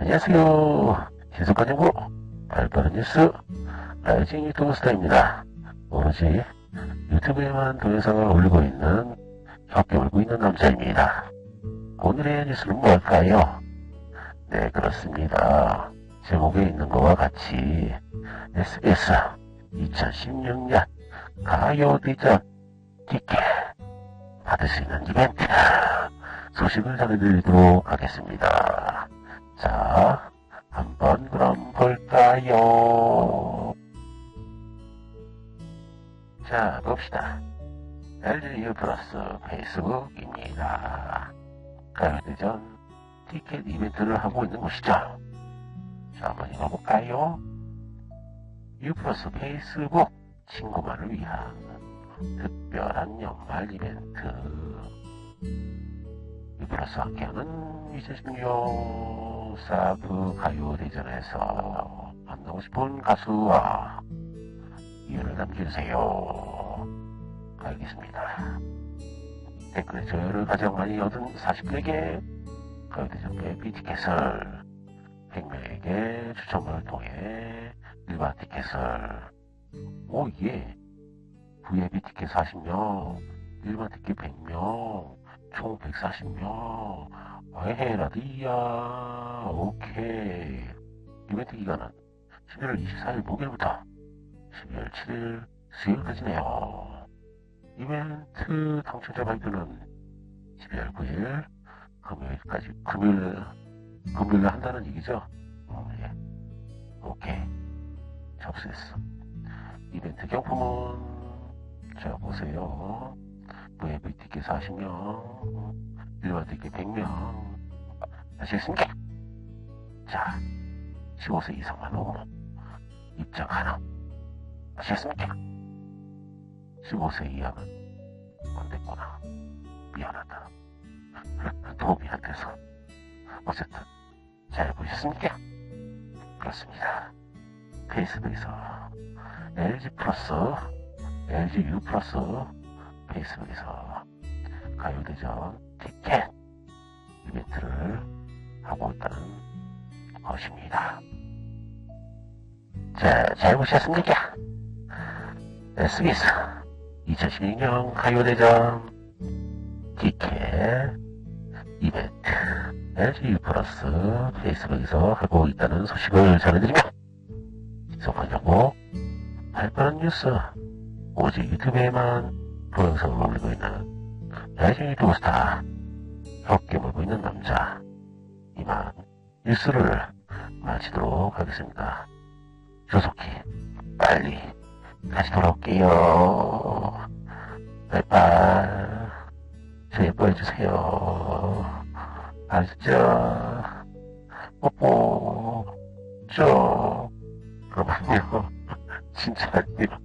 안녕하세요. 신속한 정보, 발빠른 뉴스, 라이징 유튜브 스타입니다. 오로지 유튜브에만 동영상을 올리고 있는 혀깨 울고 있는 남자입니다. 오늘의 뉴스는 뭘까요? 네, 그렇습니다. 제목에 있는 것과 같이 SBS 2016년 가요대전 티켓 받을 수 있는 이벤트 소식을 전해드리도록 하겠습니다. 자, 한번 그럼 볼까요? 자, 봅시다. LGU 플러스 페이스북입니다. 가요대전 티켓 이벤트를 하고 있는 곳이죠. 자, 한번 읽어볼까요? U 플러스 페이스북 친구만을 위한 특별한 연말 이벤트. U 플러스 함께하는 2016 사브 가요 대전에서 만나고 싶은 가수와 이유를 남겨주세요. 알겠습니다. 댓글에 저를 가장 많이 얻은 40분에게 가요대전 VIP 티켓을 100명에게 추첨을 통해 일반 티켓을 오 예. VIP 티켓 40명, 일반 티켓 100명, 총 140명. 해라 이야 오케이. 이벤트 기간은 11월 24일 목요일부터 12월 7일 수요일까지네요. 이벤트 당첨자 발표는 12월 9일 금요일까지 금요일 금요일에 한다는 얘기죠? 어, 예. 오케이. 접수했어. 이벤트 경품은 자 보세요. v v t 께서 하시면 100만 개 100명 아시겠습니까? 자 15세 이상만 넘으면 입장 하나 아시겠습니까? 15세 이하는 안 됐구나 미안하다 그 도움이 안 돼서 어쨌든 잘 보셨습니까? 그렇습니다 페이스북에서 LG 플러스 LG U 플러스 페이스북에서 가요대전 이벤트를 하고 있다는 것입니다. 자, 잘 보셨습니까? SBS 2016년 가요대전 티켓 이벤트. LG U 플러스 페이스북에서 하고 있다는 소식을 전해드리며 정보, 발빠른 뉴스, 오직 유튜브에만 동영상을 올리고 있는 LG 유튜브 스타, 혁게 물고 있는 남자, 이만 뉴스를 마치도록 하겠습니다. 조속히 빨리 다시 돌아올게요. 빨빨 저 예뻐해 주세요. 아시죠? 뽀뽀 좀 그럼 안녕 진짜 안녕